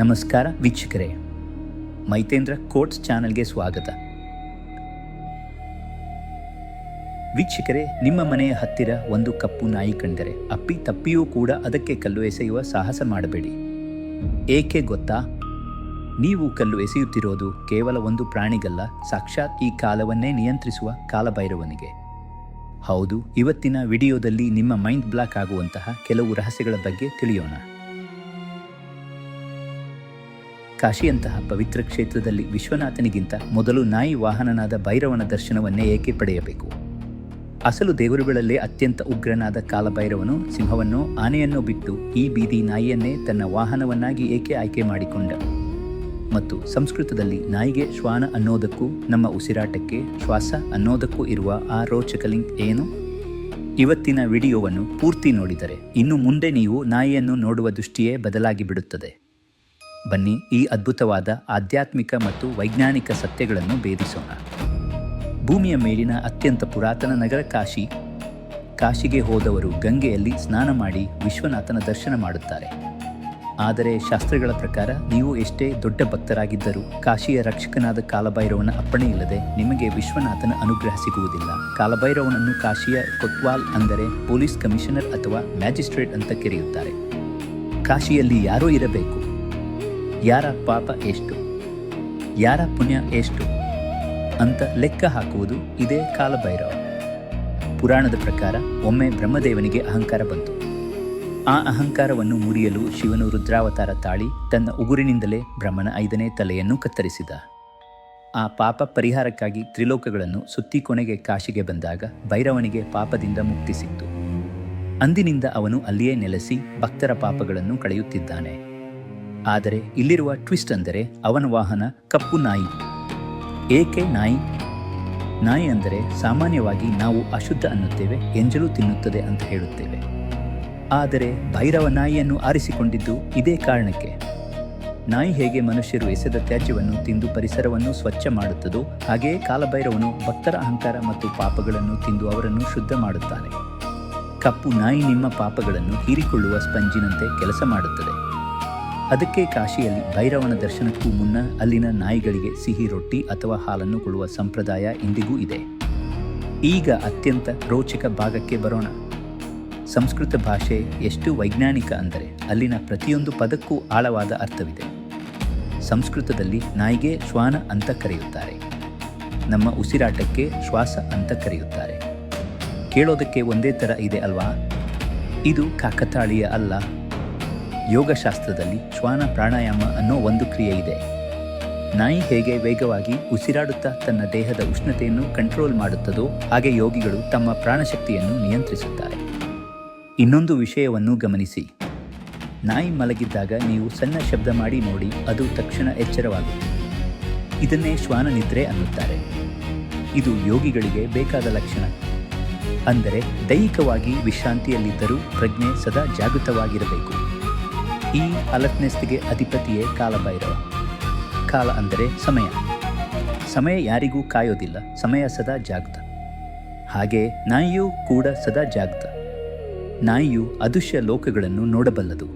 ನಮಸ್ಕಾರ ವೀಕ್ಷಕರೇ. ಮೈತೇಂದ್ರ ಕೋಟ್ಸ್ ಚಾನಲ್ಗೆ ಸ್ವಾಗತ. ವೀಕ್ಷಕರೇ, ನಿಮ್ಮ ಮನೆಯ ಹತ್ತಿರ ಒಂದು ಕಪ್ಪು ನಾಯಿ ಕಂಡರೆ ಅಪ್ಪಿ ತಪ್ಪಿಯೂ ಕೂಡ ಅದಕ್ಕೆ ಕಲ್ಲು ಎಸೆಯುವ ಸಾಹಸ ಮಾಡಬೇಡಿ. ಏಕೆ ಗೊತ್ತಾ? ನೀವು ಕಲ್ಲು ಎಸೆಯುತ್ತಿರೋದು ಕೇವಲ ಒಂದು ಪ್ರಾಣಿಗಲ್ಲ, ಸಾಕ್ಷಾತ್ ಈ ಕಾಲವನ್ನೇ ನಿಯಂತ್ರಿಸುವ ಕಾಲಭೈರವನಿಗೆ. ಹೌದು, ಇವತ್ತಿನ ವಿಡಿಯೋದಲ್ಲಿ ನಿಮ್ಮ ಮೈಂಡ್ ಬ್ಲಾಕ್ ಆಗುವಂತಹ ಕೆಲವು ರಹಸ್ಯಗಳ ಬಗ್ಗೆ ತಿಳಿಯೋಣ. ಕಾಶಿಯಂತಹ ಪವಿತ್ರ ಕ್ಷೇತ್ರದಲ್ಲಿ ವಿಶ್ವನಾಥನಿಗಿಂತ ಮೊದಲು ನಾಯಿ ವಾಹನನಾದ ಭೈರವನ ದರ್ಶನವನ್ನೇ ಏಕೆ ಪಡೆಯಬೇಕು? ಅಸಲು ದೇವರುಗಳಲ್ಲೇ ಅತ್ಯಂತ ಉಗ್ರನಾದ ಕಾಲಭೈರವನು ಸಿಂಹವನ್ನು, ಆನೆಯನ್ನು ಬಿಟ್ಟು ಈ ಬೀದಿ ನಾಯಿಯನ್ನೇ ತನ್ನ ವಾಹನವನ್ನಾಗಿ ಏಕೆ ಆಯ್ಕೆ ಮಾಡಿಕೊಂಡ? ಮತ್ತು ಸಂಸ್ಕೃತದಲ್ಲಿ ನಾಯಿಗೆ ಶ್ವಾನ ಅನ್ನೋದಕ್ಕೂ, ನಮ್ಮ ಉಸಿರಾಟಕ್ಕೆ ಶ್ವಾಸ ಅನ್ನೋದಕ್ಕೂ ಇರುವ ಆ ರೋಚಕ ಲಿಂಕ್ ಏನು? ಇವತ್ತಿನ ವಿಡಿಯೋವನ್ನು ಪೂರ್ತಿ ನೋಡಿದರೆ, ಇನ್ನು ಮುಂದೆ ನೀವು ನಾಯಿಯನ್ನು ನೋಡುವ ದೃಷ್ಟಿಯೇ ಬದಲಾಗಿ ಬಿಡುತ್ತದೆ. ಬನ್ನಿ ಈ ಅದ್ಭುತವಾದ ಆಧ್ಯಾತ್ಮಿಕ ಮತ್ತು ವೈಜ್ಞಾನಿಕ ಸತ್ಯಗಳನ್ನು ಭೇದಿಸೋಣ. ಭೂಮಿಯ ಮೇಲಿನ ಅತ್ಯಂತ ಪುರಾತನ ನಗರ ಕಾಶಿ. ಕಾಶಿಗೆ ಹೋದವರು ಗಂಗೆಯಲ್ಲಿ ಸ್ನಾನ ಮಾಡಿ ವಿಶ್ವನಾಥನ ದರ್ಶನ ಮಾಡುತ್ತಾರೆ. ಆದರೆ ಶಾಸ್ತ್ರಗಳ ಪ್ರಕಾರ ನೀವು ಎಷ್ಟೇ ದೊಡ್ಡ ಭಕ್ತರಾಗಿದ್ದರೂ ಕಾಶಿಯ ರಕ್ಷಕನಾದ ಕಾಲಭೈರವನ ಅಪ್ಪಣೆ ಇಲ್ಲದೆ ನಿಮಗೆ ವಿಶ್ವನಾಥನ ಅನುಗ್ರಹ ಸಿಗುವುದಿಲ್ಲ. ಕಾಲಭೈರವನನ್ನು ಕಾಶಿಯ ಕೊತ್ವಾಲ್ ಅಂದರೆ ಪೊಲೀಸ್ ಕಮಿಷನರ್ ಅಥವಾ ಮ್ಯಾಜಿಸ್ಟ್ರೇಟ್ ಅಂತ ಕರೆಯುತ್ತಾರೆ. ಕಾಶಿಯಲ್ಲಿ ಯಾರೋ ಇರಬೇಕು. ಯಾರ ಪಾಪ ಎಷ್ಟು? ಯಾರ ಪುಣ್ಯ ಎಷ್ಟು? ಅಂತ ಲೆಕ್ಕ ಹಾಕುವುದು ಇದೇ ಕಾಲಭೈರವ. ಪುರಾಣದ ಪ್ರಕಾರ ಒಮ್ಮೆ ಬ್ರಹ್ಮದೇವನಿಗೆ ಅಹಂಕಾರ ಬಂತು. ಆ ಅಹಂಕಾರವನ್ನು ಮುರಿಯಲು ಶಿವನು ರುದ್ರಾವತಾರ ತಾಳಿ ತನ್ನ ಉಗುರಿನಿಂದಲೇ ಬ್ರಹ್ಮನ ಐದನೇ ತಲೆಯನ್ನು ಕತ್ತರಿಸಿದ. ಆ ಪಾಪ ಪರಿಹಾರಕ್ಕಾಗಿ ತ್ರಿಲೋಕಗಳನ್ನು ಸುತ್ತಿ ಕೊನೆಗೆ ಕಾಶಿಗೆ ಬಂದಾಗ ಭೈರವನಿಗೆ ಪಾಪದಿಂದ ಮುಕ್ತಿ ಸಿಕ್ತು. ಅಂದಿನಿಂದ ಅವನು ಅಲ್ಲಿಯೇ ನೆಲೆಸಿ ಭಕ್ತರ ಪಾಪಗಳನ್ನು ಕಳೆಯುತ್ತಿದ್ದಾನೆ. ಆದರೆ ಇಲ್ಲಿರುವ ಟ್ವಿಸ್ಟ್ ಅಂದರೆ ಅವನ ವಾಹನ ಕಪ್ಪು ನಾಯಿ. ಏಕೆ ನಾಯಿ? ನಾಯಿ ಅಂದರೆ ಸಾಮಾನ್ಯವಾಗಿ ನಾವು ಅಶುದ್ಧ ಅನ್ನುತ್ತೇವೆ, ಎಂಜಲು ತಿನ್ನುತ್ತದೆ ಅಂತ ಹೇಳುತ್ತೇವೆ. ಆದರೆ ಭೈರವ ನಾಯಿಯನ್ನು ಆರಿಸಿಕೊಂಡಿದ್ದು ಇದೇ ಕಾರಣಕ್ಕೆ. ನಾಯಿ ಹೇಗೆ ಮನುಷ್ಯರು ಎಸೆದ ತ್ಯಾಜ್ಯವನ್ನು ತಿಂದು ಪರಿಸರವನ್ನು ಸ್ವಚ್ಛ ಮಾಡುತ್ತದೋ ಹಾಗೆಯೇ ಕಾಲಭೈರವನು ಭಕ್ತರ ಅಹಂಕಾರ ಮತ್ತು ಪಾಪಗಳನ್ನು ತಿಂದು ಅವರನ್ನು ಶುದ್ಧ ಮಾಡುತ್ತಾನೆ. ಕಪ್ಪು ನಾಯಿ ನಿಮ್ಮ ಪಾಪಗಳನ್ನು ಹೀರಿಕೊಳ್ಳುವ ಸ್ಪಂಜಿನಂತೆ ಕೆಲಸ ಮಾಡುತ್ತದೆ. ಅದಕ್ಕೆ ಕಾಶಿಯಲ್ಲಿ ಭೈರವನ ದರ್ಶನಕ್ಕೂ ಮುನ್ನ ಅಲ್ಲಿನ ನಾಯಿಗಳಿಗೆ ಸಿಹಿ ರೊಟ್ಟಿ ಅಥವಾ ಹಾಲನ್ನು ಕೊಡುವ ಸಂಪ್ರದಾಯ ಇಂದಿಗೂ ಇದೆ. ಈಗ ಅತ್ಯಂತ ರೋಚಕ ಭಾಗಕ್ಕೆ ಬರೋಣ. ಸಂಸ್ಕೃತ ಭಾಷೆ ಎಷ್ಟು ವೈಜ್ಞಾನಿಕ ಅಂದರೆ ಅಲ್ಲಿನ ಪ್ರತಿಯೊಂದು ಪದಕ್ಕೂ ಆಳವಾದ ಅರ್ಥವಿದೆ. ಸಂಸ್ಕೃತದಲ್ಲಿ ನಾಯಿಗೆ ಶ್ವಾನ ಅಂತ ಕರೆಯುತ್ತಾರೆ. ನಮ್ಮ ಉಸಿರಾಟಕ್ಕೆ ಶ್ವಾಸ ಅಂತ ಕರೆಯುತ್ತಾರೆ. ಕೇಳೋದಕ್ಕೆ ಒಂದೇ ಥರ ಇದೆ ಅಲ್ವಾ? ಇದು ಕಾಕತಾಳೀಯ ಅಲ್ಲ. ಯೋಗಶಾಸ್ತ್ರದಲ್ಲಿ ಶ್ವಾನ ಪ್ರಾಣಾಯಾಮ ಅನ್ನೋ ಒಂದು ಕ್ರಿಯೆ ಇದೆ. ನಾಯಿ ಹೇಗೆ ವೇಗವಾಗಿ ಉಸಿರಾಡುತ್ತಾ ತನ್ನ ದೇಹದ ಉಷ್ಣತೆಯನ್ನು ಕಂಟ್ರೋಲ್ ಮಾಡುತ್ತದೋ ಹಾಗೆ ಯೋಗಿಗಳು ತಮ್ಮ ಪ್ರಾಣಶಕ್ತಿಯನ್ನು ನಿಯಂತ್ರಿಸುತ್ತಾರೆ. ಇನ್ನೊಂದು ವಿಷಯವನ್ನು ಗಮನಿಸಿ. ನಾಯಿ ಮಲಗಿದ್ದಾಗ ನೀವು ಸಣ್ಣ ಶಬ್ದ ಮಾಡಿ ನೋಡಿ ಅದು ತಕ್ಷಣ ಎಚ್ಚರವಾಗುತ್ತೆ ಇದನ್ನೇ ಶ್ವಾನ ನಿದ್ರೆ ಅನ್ನುತ್ತಾರೆ. ಇದು ಯೋಗಿಗಳಿಗೆ ಬೇಕಾದ ಲಕ್ಷಣ. ಅಂದರೆ ದೈಹಿಕವಾಗಿ ವಿಶ್ರಾಂತಿಯಲ್ಲಿದ್ದರೂ ಪ್ರಜ್ಞೆ ಸದಾ ಜಾಗೃತವಾಗಿರಬೇಕು. ಈ ಅಲರ್ಟ್ನೆಸ್ಗೆ ಅಧಿಪತಿಯೇ ಕಾಲಭೈರವ. ಕಾಲ ಅಂದರೆ ಸಮಯ. ಸಮಯ ಯಾರಿಗೂ ಕಾಯೋದಿಲ್ಲ, ಸಮಯ ಸದಾ ಜಾಗೃತ ಹಾಗೆ ನಾಯಿಯೂ ಕೂಡ ಸದಾ ಜಾಗೃತ ನಾಯಿಯು ಅದೃಶ್ಯ ಲೋಕಗಳನ್ನು ನೋಡಬಲ್ಲದು.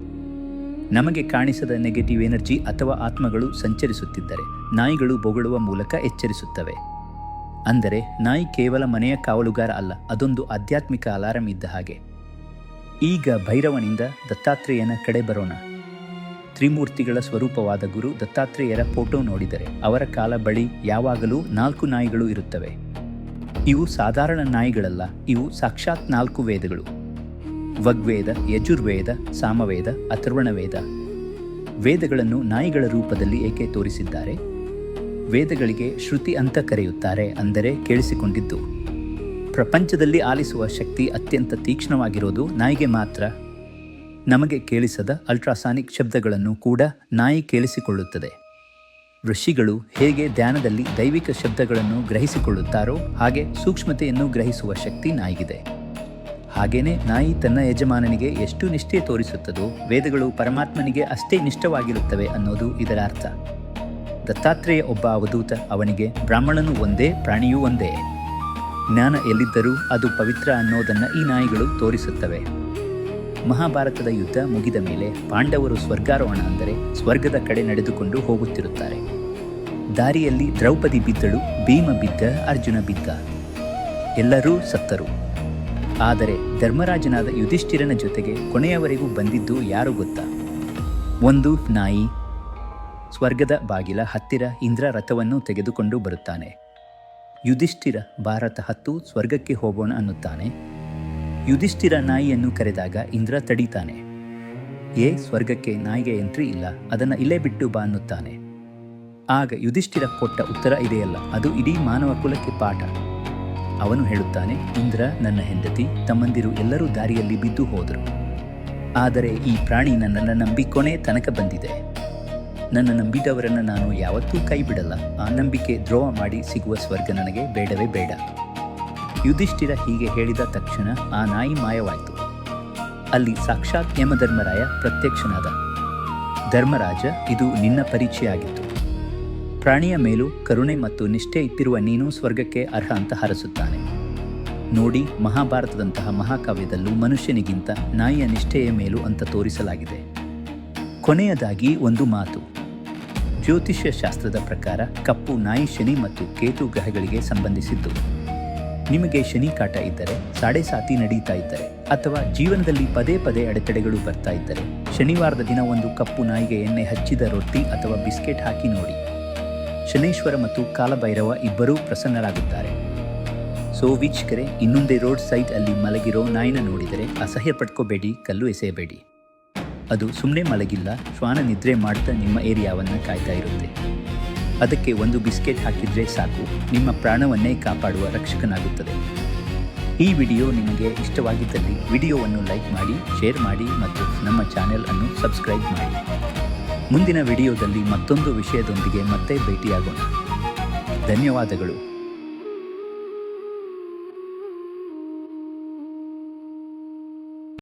ನಮಗೆ ಕಾಣಿಸದ ನೆಗೆಟಿವ್ ಎನರ್ಜಿ ಅಥವಾ ಆತ್ಮಗಳು ಸಂಚರಿಸುತ್ತಿದ್ದರೆ, ನಾಯಿಗಳು ಬೊಗಳುವ ಮೂಲಕ ಎಚ್ಚರಿಸುತ್ತವೆ. ಅಂದರೆ ನಾಯಿ ಕೇವಲ ಮನೆಯ ಕಾವಲುಗಾರ ಅಲ್ಲ, ಅದೊಂದು ಆಧ್ಯಾತ್ಮಿಕ ಅಲಾರಂ ಇದ್ದ ಹಾಗೆ. ಈಗ ಭೈರವನಿಂದ ದತ್ತಾತ್ರೇಯನ ಕಡೆ ಬರೋಣ. ತ್ರಿಮೂರ್ತಿಗಳ ಸ್ವರೂಪವಾದ ಗುರು ದತ್ತಾತ್ರೇಯರ ಫೋಟೋ ನೋಡಿದರೆ ಅವರ ಕಾಲ ಬಳಿ ಯಾವಾಗಲೂ ನಾಲ್ಕು ನಾಯಿಗಳು ಇರುತ್ತವೆ. ಇವು ಸಾಧಾರಣ ನಾಯಿಗಳಲ್ಲ, ಇವು ಸಾಕ್ಷಾತ್ ನಾಲ್ಕು ವೇದಗಳು. ವಗ್ವೇದ ಯಜುರ್ವೇದ, ಸಾಮವೇದ, ಅಥರ್ವಣವೇದ. ವೇದಗಳನ್ನು ನಾಯಿಗಳ ರೂಪದಲ್ಲಿ ಏಕೆ ತೋರಿಸಿದ್ದಾರೆ? ವೇದಗಳಿಗೆ ಶ್ರುತಿ ಅಂತ ಕರೆಯುತ್ತಾರೆ ಅಂದರೆ ಕೇಳಿಸಿಕೊಂಡಿದ್ದು. ಪ್ರಪಂಚದಲ್ಲಿ ಆಲಿಸುವ ಶಕ್ತಿ ಅತ್ಯಂತ ತೀಕ್ಷ್ಣವಾಗಿರೋದು ನಾಯಿಗೆ ಮಾತ್ರ. ನಮಗೆ ಕೇಳಿಸದ ಅಲ್ಟ್ರಾಸಾನಿಕ್ ಶಬ್ದಗಳನ್ನು ಕೂಡ ನಾಯಿ ಕೇಳಿಸಿಕೊಳ್ಳುತ್ತದೆ. ಋಷಿಗಳು ಹೇಗೆ ಧ್ಯಾನದಲ್ಲಿ ದೈವಿಕ ಶಬ್ದಗಳನ್ನು ಗ್ರಹಿಸಿಕೊಳ್ಳುತ್ತಾರೋ ಹಾಗೆ ಸೂಕ್ಷ್ಮತೆಯನ್ನು ಗ್ರಹಿಸುವ ಶಕ್ತಿ ನಾಯಿಗಿದೆ. ಹಾಗೇನೆ ನಾಯಿ ತನ್ನ ಯಜಮಾನನಿಗೆ ಎಷ್ಟು ನಿಷ್ಠೆ ತೋರಿಸುತ್ತದೋ ವೇದಗಳು ಪರಮಾತ್ಮನಿಗೆ ಅಷ್ಟೇ ನಿಷ್ಠವಾಗಿರುತ್ತವೆ ಅನ್ನೋದು ಇದರ ಅರ್ಥ. ದತ್ತಾತ್ರೇಯ ಒಬ್ಬ ಅವಧೂತ ಅವನಿಗೆ ಬ್ರಾಹ್ಮಣನು ಒಂದೇ, ಪ್ರಾಣಿಯೂ ಒಂದೇ. ಜ್ಞಾನ ಎಲ್ಲಿದ್ದರೂ ಅದು ಪವಿತ್ರ ಅನ್ನೋದನ್ನು ಈ ನಾಯಿಗಳು ತೋರಿಸುತ್ತವೆ. ಮಹಾಭಾರತದ ಯುದ್ಧ ಮುಗಿದ ಮೇಲೆ ಪಾಂಡವರು ಸ್ವರ್ಗಾರೋಹಣ ಅಂದರೆ ಸ್ವರ್ಗದ ಕಡೆ ನಡೆದುಕೊಂಡು ಹೋಗುತ್ತಿರುತ್ತಾರೆ. ದಾರಿಯಲ್ಲಿ ದ್ರೌಪದಿ ಬಿದ್ದಳು, ಭೀಮ ಬಿದ್ದ, ಅರ್ಜುನ ಬಿದ್ದ. ಎಲ್ಲರೂ ಸತ್ತರು. ಆದರೆ ಧರ್ಮರಾಜನಾದ ಯುಧಿಷ್ಠಿರನ ಜೊತೆಗೆ ಕೊನೆಯವರೆಗೂ ಬಂದಿದ್ದು ಯಾರು ಗೊತ್ತಾ? ಒಂದು ನಾಯಿ. ಸ್ವರ್ಗದ ಬಾಗಿಲ ಹತ್ತಿರ ಇಂದ್ರ ರಥವನ್ನು ತೆಗೆದುಕೊಂಡು ಬರುತ್ತಾನೆ. ಯುಧಿಷ್ಠಿರ ಭಾರತ ಹತ್ತು ಸ್ವರ್ಗಕ್ಕೆ ಹೋಗೋಣ ಅನ್ನುತ್ತಾನೆ. ಯುಧಿಷ್ಠಿರ ನಾಯಿಯನ್ನು ಕರೆದಾಗ ಇಂದ್ರ ತಡೀತಾನೆ. ಏ ಸ್ವರ್ಗಕ್ಕೆ ನಾಯಿಗೆ ಎಂಟ್ರಿ ಇಲ್ಲ, ಅದನ್ನು ಇಲ್ಲೇ ಬಿಟ್ಟು ಬಾ ಅನ್ನುತ್ತಾನೆ. ಆಗ ಯುಧಿಷ್ಠಿರ ಕೊಟ್ಟ ಉತ್ತರ ಇದೆಯಲ್ಲ, ಅದು ಇಡೀ ಮಾನವ ಕುಲಕ್ಕೆ ಪಾಠ. ಅವನು ಹೇಳುತ್ತಾನೆ, ಇಂದ್ರ, ನನ್ನ ಹೆಂಡತಿ, ತಮ್ಮಂದಿರು ಎಲ್ಲರೂ ದಾರಿಯಲ್ಲಿ ಬಿದ್ದು ಹೋದರು. ಆದರೆ ಈ ಪ್ರಾಣಿ ನನ್ನನ್ನು ನಂಬಿ ತನಕ ಬಂದಿದೆ. ನನ್ನ ನಂಬಿದವರನ್ನು ನಾನು ಯಾವತ್ತೂ ಕೈ ಬಿಡಲ್ಲ ಆ ನಂಬಿಕೆ ದ್ರೋಹ ಮಾಡಿ ಸಿಗುವ ಸ್ವರ್ಗ ನನಗೆ ಬೇಡವೇ ಬೇಡ. ಯುಧಿಷ್ಠಿರ ಹೀಗೆ ಹೇಳಿದ ತಕ್ಷಣ ಆ ನಾಯಿ ಮಾಯವಾಯಿತು. ಅಲ್ಲಿ ಸಾಕ್ಷಾತ್ ಯಮಧರ್ಮರಾಯ ಪ್ರತ್ಯಕ್ಷನಾದ. ಧರ್ಮರಾಜ, ಇದು ನಿನ್ನ ಪರಿಚಯ ಆಗಿತ್ತು ಪ್ರಾಣಿಯ ಮೇಲೂ ಕರುಣೆ ಮತ್ತು ನಿಷ್ಠೆ ಇಟ್ಟಿರುವ ನೀನು ಸ್ವರ್ಗಕ್ಕೆ ಅರ್ಹ ಅಂತ ಹರಸುತ್ತಾನೆ. ನೋಡಿ, ಮಹಾಭಾರತದಂತಹ ಮಹಾಕಾವ್ಯದಲ್ಲೂ ಮನುಷ್ಯನಿಗಿಂತ ನಾಯಿಯ ನಿಷ್ಠೆಯ ಮೇಲೂ ಅಂತ ತೋರಿಸಲಾಗಿದೆ. ಕೊನೆಯದಾಗಿ ಒಂದು ಮಾತು. ಜ್ಯೋತಿಷ್ಯ ಶಾಸ್ತ್ರದ ಪ್ರಕಾರ ಕಪ್ಪು ನಾಯಿ ಶನಿ ಮತ್ತು ಕೇತು ಗ್ರಹಗಳಿಗೆ ಸಂಬಂಧಿಸಿದ್ದು. ನಿಮಗೆ ಶನಿ ಕಾಟ ಇದ್ದರೆ ಸಾಡೆ ಸಾತಿ ನಡೀತಾ ಇದ್ದರೆ, ಅಥವಾ ಜೀವನದಲ್ಲಿ ಪದೇ ಪದೇ ಅಡೆತಡೆಗಳು ಬರ್ತಾ ಇದ್ದರೆ, ಶನಿವಾರದ ದಿನ ಒಂದು ಕಪ್ಪು ನಾಯಿಗೆ ಎಣ್ಣೆ ಹಚ್ಚಿದ ರೊಟ್ಟಿ ಅಥವಾ ಬಿಸ್ಕೆಟ್ ಹಾಕಿ ನೋಡಿ. ಶನೇಶ್ವರ ಮತ್ತು ಕಾಲಭೈರವ ಇಬ್ಬರೂ ಪ್ರಸನ್ನರಾಗುತ್ತಾರೆ. ಸೊ ವೀಕ್ಷಕರೇ, ಇನ್ನೊಂದೇ ರೋಡ್ ಸೈಡ್ ಅಲ್ಲಿ ಮಲಗಿರೋ ನಾಯಿನ ನೋಡಿದರೆ ಅಸಹ್ಯ ಪಡ್ಕೋಬೇಡಿ ಕಲ್ಲು ಎಸೆಯಬೇಡಿ. ಅದು ಸುಮ್ಮನೆ ಮಲಗಿಲ್ಲ, ಶ್ವಾನ ನಿದ್ರೆ ಮಾಡ್ತಾ ನಿಮ್ಮ ಏರಿಯಾವನ್ನು ಕಾಯ್ತಾ ಇರುತ್ತೆ. ಅದಕ್ಕೆ ಒಂದು ಬಿಸ್ಕೆಟ್ ಹಾಕಿದರೆ ಸಾಕು. ನಿಮ್ಮ ಪ್ರಾಣವನ್ನೇ ಕಾಪಾಡುವ ರಕ್ಷಕನಾಗುತ್ತದೆ. ಈ ವಿಡಿಯೋ ನಿಮಗೆ ಇಷ್ಟವಾಗಿದ್ದಲ್ಲಿ ವಿಡಿಯೋವನ್ನು ಲೈಕ್ ಮಾಡಿ, ಶೇರ್ ಮಾಡಿ ಮತ್ತು ನಮ್ಮ ಚಾನೆಲ್ ಅನ್ನು ಸಬ್ಸ್ಕ್ರೈಬ್ ಮಾಡಿ. ಮುಂದಿನ ವಿಡಿಯೋದಲ್ಲಿ ಮತ್ತೊಂದು ವಿಷಯದೊಂದಿಗೆ ಮತ್ತೆ ಭೇಟಿಯಾಗೋಣ. ಧನ್ಯವಾದಗಳು.